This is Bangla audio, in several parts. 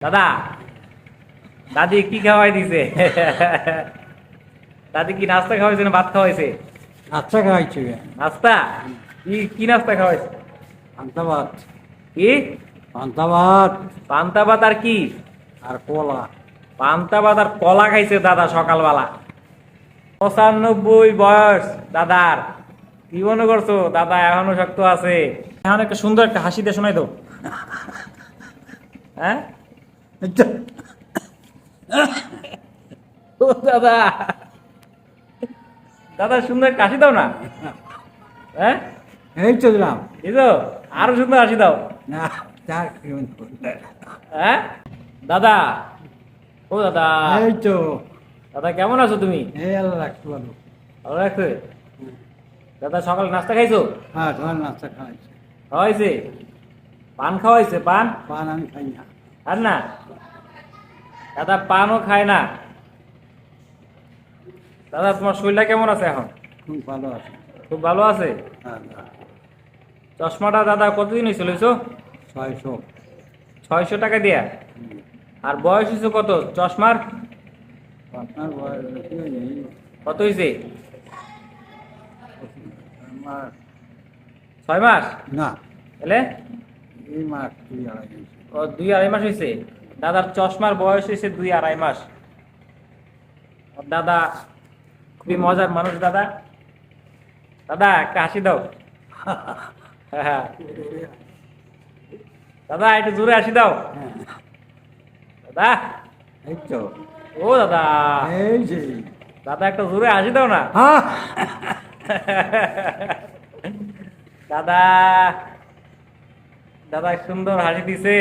দাদা দাদি কি খাওয়াই দিছে? দাদি কি নাস্তা খাওয়াইছে না ভাত খাওয়াইছে? আচ্ছা খাইছি নাস্তা? কি কি নাস্তা খাওয়াইছে? পান্তাবাদ কি? পান্তাবাদ পান্তা ভাত আর কি? আর কলা। পান্তা ভাত আর কলা খাইছে দাদা সকালবেলা। পঁচানব্বই বয়স দাদার। কি মনে করছ? দাদা এখনও শক্ত আছে। এখন একটা সুন্দর একটা হাসি দিয়ে শোনাই তো হ্যাঁ? ও দাদা। দাদা সুন্দর কাশি দাও না। হ্যাঁ? এই তো দিলাম। এই তো আরও সুন্দর হাসি দাও। না চার হ্যাঁ? দাদা ও দাদা। এই তো। দাদা কেমন আছো তুমি? এই আল্লাহ রাখতে ভালো রাখছে দাদা সকাল নাস্তা খাইছো? হ্যাঁ তোমার নাস্তা খাওয়াইছে খাওয়াইছে? পান খাওয়াইছে? পান? পান আমি খাই না। আর না দাদা পানও খায় না। দাদা তোমার শরীরটা কেমন আছে এখন? খুব ভালো আছে। খুব ভালো আছে? হ্যাঁ। চশমাটা দাদা কতদিন হয়েছিল হইছো ছয়শো। ছয়শো টাকা দিয়া? আর বয়স হয়েছে কত? চশমার। কত হয়েছে? ছয় মাস। না। এলে এই মাস। দুই আড়াই মাস। হয়েছে দাদার চশমার বয়স হয়েছে দুই আড়াই মাস। দাদা খুবই মজার মানুষ দাদা। দাদা একটা হাসি দাও। দাদা একটু জোরে হাসি দাও। দাদা। ও দাদা। দাদা একটা জোরে হাসি দাও না। দাদা। দাদা সুন্দর হাসি দিছে।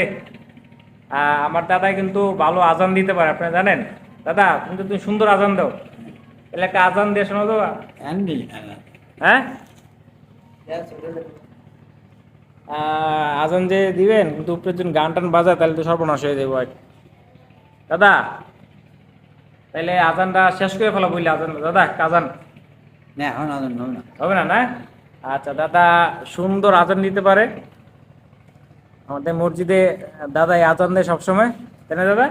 আমার দাদা কিন্তু ভালো আজান দিতে পারে আপনি জানেন? দাদা কিন্তু তুমি সুন্দর আজান দাও। এলাকা আজান দিয়ে শোনো তো। হ্যাঁ? আজান যে দিবেন কিন্তু উপরে যদি গান টান বাজায় তাহলে তো সর্বনাশ হয়ে যাব দাদা তাহলে আজানটা শেষ করে ফেলা বললে আজান। দাদা একটা আজান। না এখন আদর নয় না। হবে না না? আচ্ছা দাদা সুন্দর আজান দিতে পারে। আমাদের মসজিদে দাদা আজান দেয় সবসময়। তাই না দাদা?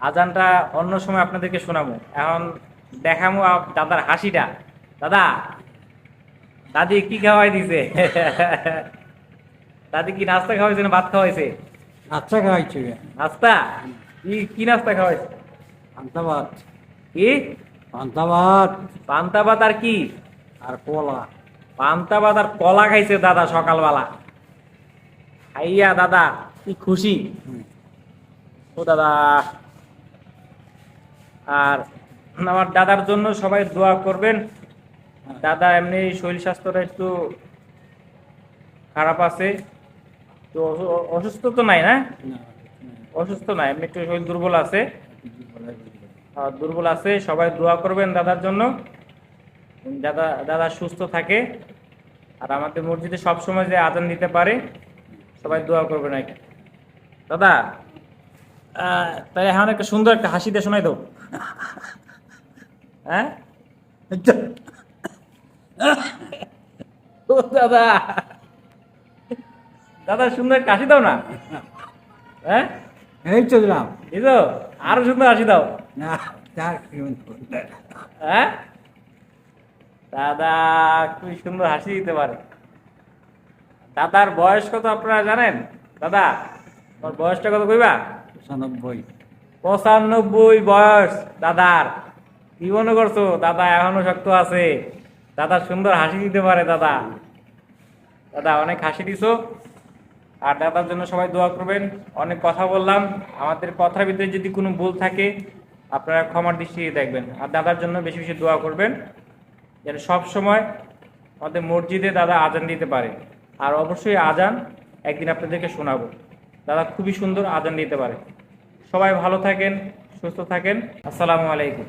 আজানটা অন্য সময় আপনাদেরকে শোনাবো। এখন দেখামো দাদার হাসিটা। দাদা দাদি কি খাওয়াই দিছে? দাদি কি নাস্তা খাওয়াইছে না ভাত খাওয়াইছে? আচ্ছা খাওয়াইছে। নাস্তা? কি কি নাস্তা খাওয়াইছে? পান্তাবাদ কি? পান্তাবাদ পান্তা ভাত আর কি? আর কলা। পান্তা ভাত আর কলা খাইছে দাদা সকালবেলা। খাইয়া দাদা কি খুশি? ও দাদা। আর আমার দাদার জন্য সবাই দোয়া করবেন। দাদা এমনি শরীর স্বাস্থ্যটা একটু খারাপ আছে। তো অসুস্থ তো নাই না? অসুস্থ নাই এমনি একটু শরীর দুর্বল আছে। আর দুর্বল আছে সবাই দোয়া করবেন দাদার জন্য। দাদা দাদা সুস্থ থাকে। আর আমাদের মসজিদে সব সময় যে আদান দিতে পারে সবাই দোয়া করবেন আর কি। দাদা তাই এখন একটা সুন্দর একটা হাসি দিয়ে শোনাই দাও। হ্যাঁ? ও দাদা দাদা সুন্দর একটা হাসি দাও না। হ্যাঁ? এই তো দিলাম। এই তো আরও সুন্দর হাসি দাও। না হ্যাঁ? দাদা খুবই সুন্দর হাসি দিতে পারে। দাদার বয়স কত আপনারা জানেন? দাদা তোমার বয়সটা কত কইবা? পঁচানব্বই। পঁচানব্বই বয়স দাদার। কি মনে করছ? দাদা এখনও শক্ত আছে। দাদা সুন্দর হাসি দিতে পারে দাদা। দাদা অনেক হাসি দিছো। আর দাদার জন্য সবাই দোয়া করবেন। অনেক কথা বললাম। আমাদের কথার ভিতরে যদি কোনো ভুল থাকে আপনারা ক্ষমার দৃষ্টিতে দেখবেন। আর দাদার জন্য বেশি বেশি দোয়া করবেন যেন সব সময় আমাদের মসজিদে দাদা আজান দিতে পারে। আর অবশ্যই আজান একদিন আপনাদেরকে শোনাবো। দাদা খুবই সুন্দর আজান দিতে পারে। সবাই ভালো থাকেন, সুস্থ থাকেন। আসসালামু আলাইকুম।